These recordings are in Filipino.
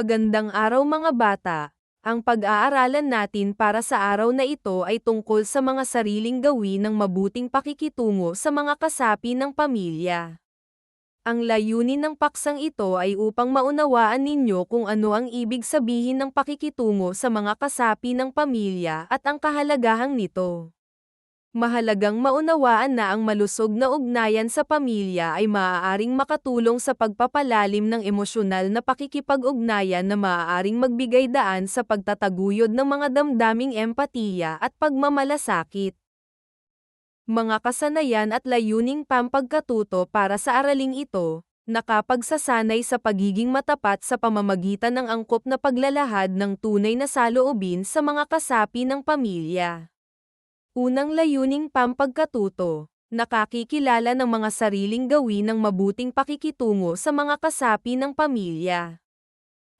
Magandang araw mga bata. Ang pag-aaralan natin para sa araw na ito ay tungkol sa mga sariling gawin ng mabuting pakikitungo sa mga kasapi ng pamilya. Ang layunin ng paksang ito ay upang maunawaan ninyo kung ano ang ibig sabihin ng pakikitungo sa mga kasapi ng pamilya at ang kahalagahan nito. Mahalagang maunawaan na ang malusog na ugnayan sa pamilya ay maaaring makatulong sa pagpapalalim ng emosyonal na pakikipag-ugnayan na maaaring magbigay daan sa pagtataguyod ng mga damdaming empatiya at pagmamalasakit. Mga kasanayan at layuning pampagkatuto para sa araling ito, nakapagsasanay sa pagiging matapat sa pamamagitan ng angkop na paglalahad ng tunay na saloobin sa mga kasapi ng pamilya. Unang layuning pampagkatuto, nakakikilala ng mga sariling gawin ng mabuting pakikitungo sa mga kasapi ng pamilya.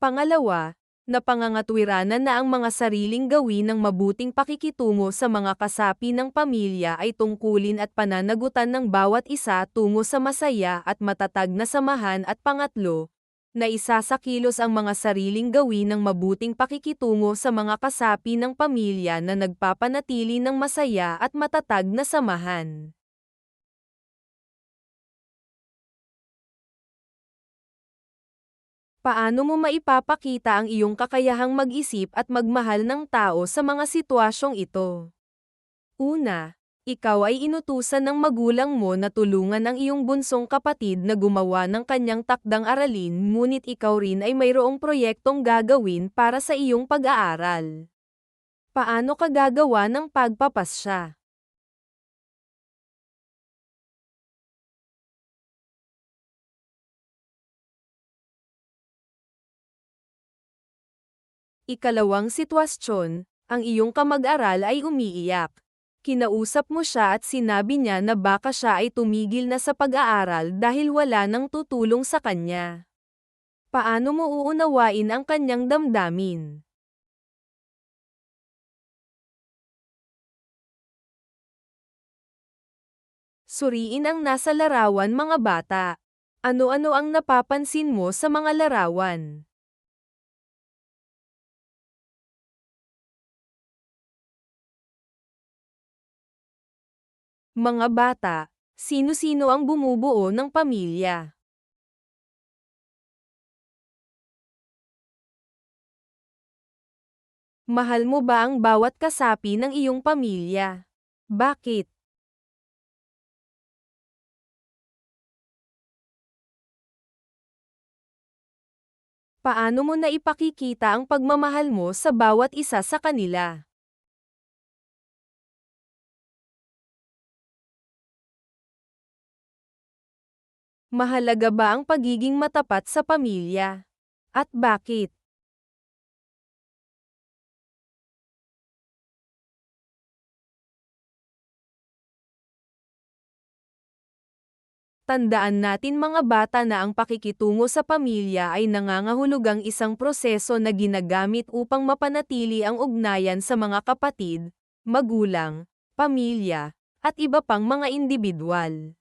Pangalawa, napangangatwiranan na ang mga sariling gawin ng mabuting pakikitungo sa mga kasapi ng pamilya ay tungkulin at pananagutan ng bawat isa tungo sa masaya at matatag na samahan at pangatlo, na isasakilos ang mga sariling gawin ng mabuting pakikitungo sa mga kasapi ng pamilya na nagpapanatili ng masaya at matatag na samahan. Paano mo maipapakita ang iyong kakayahang mag-isip at magmahal ng tao sa mga sitwasyong ito? Una, ikaw ay inutusan ng magulang mo na tulungan ang iyong bunsong kapatid na gumawa ng kanyang takdang aralin ngunit ikaw rin ay mayroong proyektong gagawin para sa iyong pag-aaral. Paano ka gagawa ng pagpapasya? Ikalawang sitwasyon, ang iyong kamag-aral ay umiiyak Kinausap mo siya at sinabi niya na baka siya ay tumigil na sa pag-aaral dahil wala nang tutulong sa kanya. Paano mo uunawain ang kanyang damdamin? Suriin ang nasa larawan mga bata. Ano-ano ang napapansin mo sa mga larawan? Mga bata, sino-sino ang bumubuo ng pamilya? Mahal mo ba ang bawat kasapi ng iyong pamilya? Bakit? Paano mo na ipakikita ang pagmamahal mo sa bawat isa sa kanila? Mahalaga ba ang pagiging matapat sa pamilya? At bakit? Tandaan natin mga bata na ang pakikitungo sa pamilya ay nangangahulugang isang proseso na ginagamit upang mapanatili ang ugnayan sa mga kapatid, magulang, pamilya, at iba pang mga individual.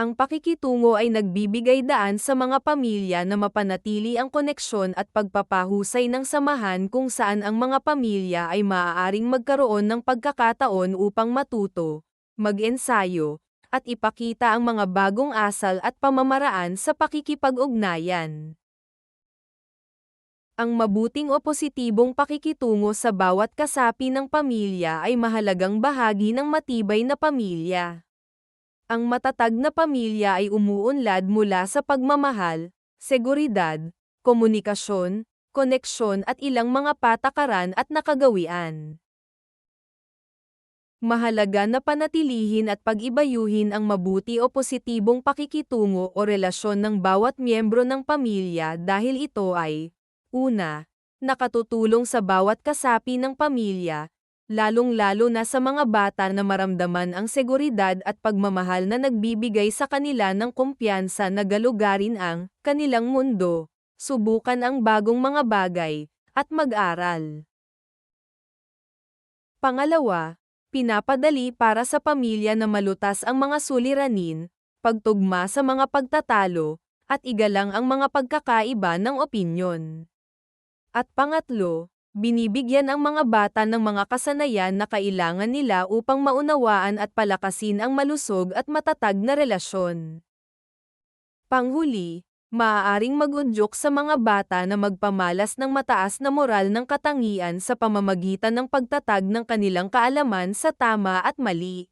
Ang pakikitungo ay nagbibigay daan sa mga pamilya na mapanatili ang koneksyon at pagpapahusay ng samahan kung saan ang mga pamilya ay maaaring magkaroon ng pagkakataon upang matuto, mag-ensayo, at ipakita ang mga bagong asal at pamamaraan sa pakikipag-ugnayan. Ang mabuting o positibong pakikitungo sa bawat kasapi ng pamilya ay mahalagang bahagi ng matibay na pamilya. Ang matatag na pamilya ay umuunlad mula sa pagmamahal, seguridad, komunikasyon, koneksyon at ilang mga patakaran at nakagawian. Mahalaga na panatilihin at pag-ibayuhin ang mabuti o positibong pakikitungo o relasyon ng bawat miyembro ng pamilya dahil ito ay, una, nakatutulong sa bawat kasapi ng pamilya, lalong-lalo na sa mga bata na maramdaman ang seguridad at pagmamahal na nagbibigay sa kanila ng kumpiyansa na galugarin ang kanilang mundo, subukan ang bagong mga bagay, at mag-aral. Pangalawa, pinapadali para sa pamilya na malutas ang mga suliranin, pagtugma sa mga pagtatalo, at igalang ang mga pagkakaiba ng opinyon. At pangatlo, binibigyan ang mga bata ng mga kasanayan na kailangan nila upang maunawaan at palakasin ang malusog at matatag na relasyon. Panghuli, maaaring magundyok sa mga bata na magpamalas ng mataas na moral ng katangian sa pamamagitan ng pagtatag ng kanilang kaalaman sa tama at mali.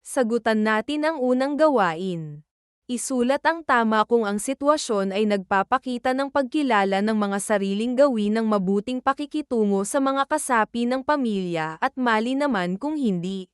Sagutan natin ang unang gawain. Isulat ang tama kung ang sitwasyon ay nagpapakita ng pagkilala ng mga sariling gawin ng mabuting pakikitungo sa mga kasapi ng pamilya at mali naman kung hindi.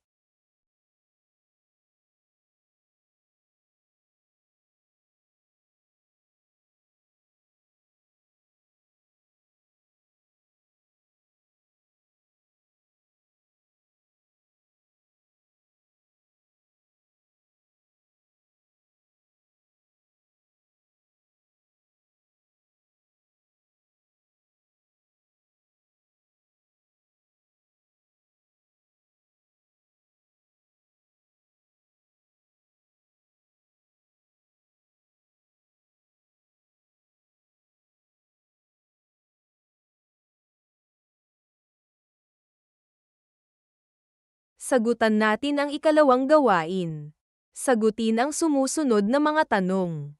Sagutan natin ang ikalawang gawain. Sagutin ang sumusunod na mga tanong.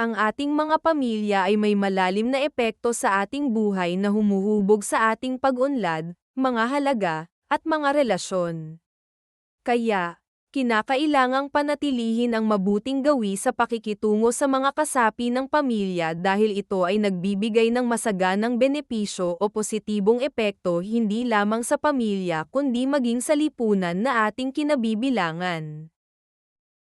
Ang ating mga pamilya ay may malalim na epekto sa ating buhay na humuhubog sa ating pag-unlad, mga halaga, at mga relasyon. Kaya, kinakailangang panatilihin ang mabuting gawi sa pakikitungo sa mga kasapi ng pamilya dahil ito ay nagbibigay ng masaganang benepisyo o positibong epekto hindi lamang sa pamilya kundi maging sa lipunan na ating kinabibilangan.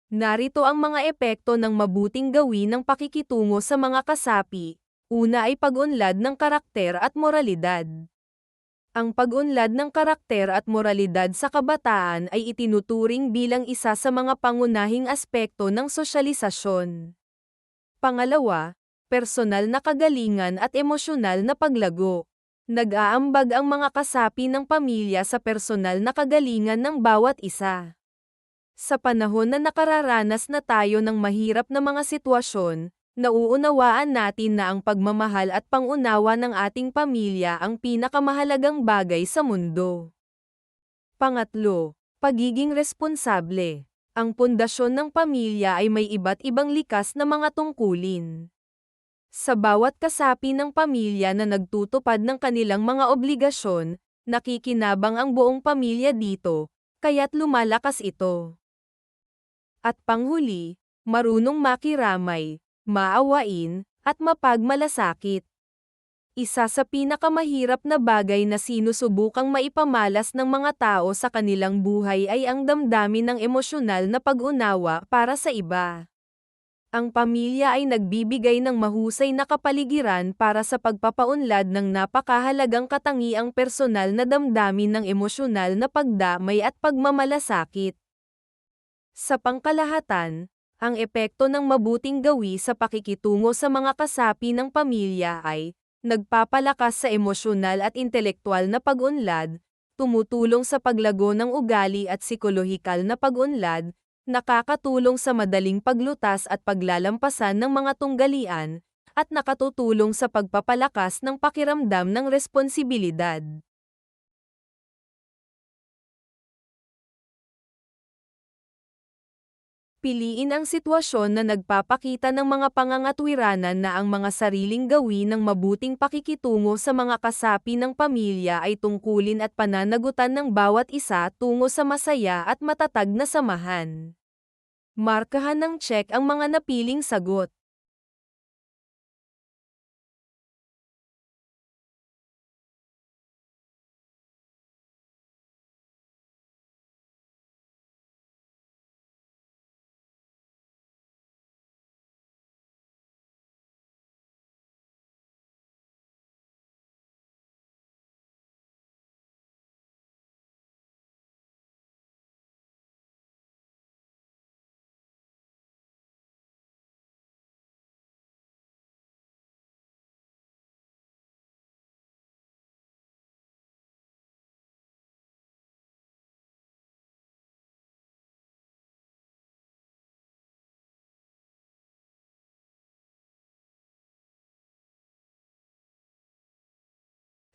Narito ang mga epekto ng mabuting gawi ng pakikitungo sa mga kasapi. Una ay pag-unlad ng karakter at moralidad. Ang pag-unlad ng karakter at moralidad sa kabataan ay itinuturing bilang isa sa mga pangunahing aspekto ng sosyalisasyon. Pangalawa, personal na kagalingan at emosyonal na paglago. Nag-aambag ang mga kasapi ng pamilya sa personal na kagalingan ng bawat isa. Sa panahon na nakararanas na tayo ng mahirap na mga sitwasyon, nauunawaan natin na ang pagmamahal at pangunawa ng ating pamilya ang pinakamahalagang bagay sa mundo. Pangatlo, pagiging responsable. Ang pundasyon ng pamilya ay may iba't ibang likas na mga tungkulin. Sa bawat kasapi ng pamilya na nagtutupad ng kanilang mga obligasyon, nakikinabang ang buong pamilya dito, kaya't lumalakas ito. At panghuli, marunong makiramay, maawain, at mapagmalasakit. Isa sa pinakamahirap na bagay na sinusubukang maipamalas ng mga tao sa kanilang buhay ay ang damdamin ng emosyonal na pag-unawa para sa iba. Ang pamilya ay nagbibigay ng mahusay na kapaligiran para sa pagpapaunlad ng napakahalagang katangiang personal na damdamin ng emosyonal na pagdamay at pagmamalasakit. Sa pangkalahatan, ang epekto ng mabuting gawi sa pakikitungo sa mga kasapi ng pamilya ay nagpapalakas sa emosyonal at intelektual na pag-unlad, tumutulong sa paglago ng ugali at psikolohikal na pag-unlad, nakakatulong sa madaling paglutas at paglalampasan ng mga tunggalian, at nakatutulong sa pagpapalakas ng pakiramdam ng responsibilidad. Piliin ang sitwasyon na nagpapakita ng mga pangangatwiranan na ang mga sariling gawin ng mabuting pakikitungo sa mga kasapi ng pamilya ay tungkulin at pananagutan ng bawat isa tungo sa masaya at matatag na samahan. Markahan ng check ang mga napiling sagot.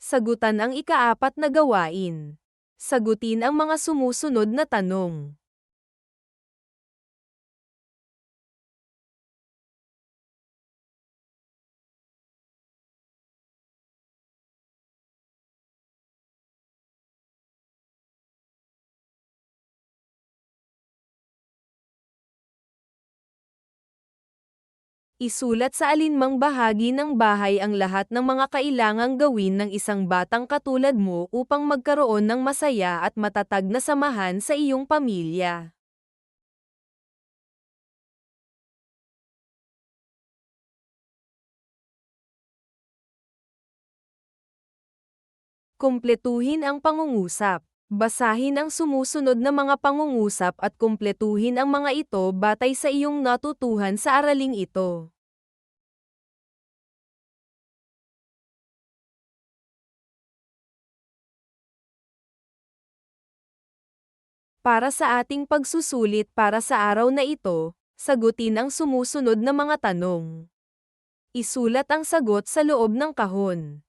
Sagutan ang ikaapat na gawain. Sagutin ang mga sumusunod na tanong. Isulat sa alinmang bahagi ng bahay ang lahat ng mga kailangang gawin ng isang batang katulad mo upang magkaroon ng masaya at matatag na samahan sa iyong pamilya. Kumpletuhin ang pangungusap. Basahin ang sumusunod na mga pangungusap at kumpletuhin ang mga ito batay sa iyong natutuhan sa araling ito. Para sa ating pagsusulit para sa araw na ito, sagutin ang sumusunod na mga tanong. Isulat ang sagot sa loob ng kahon.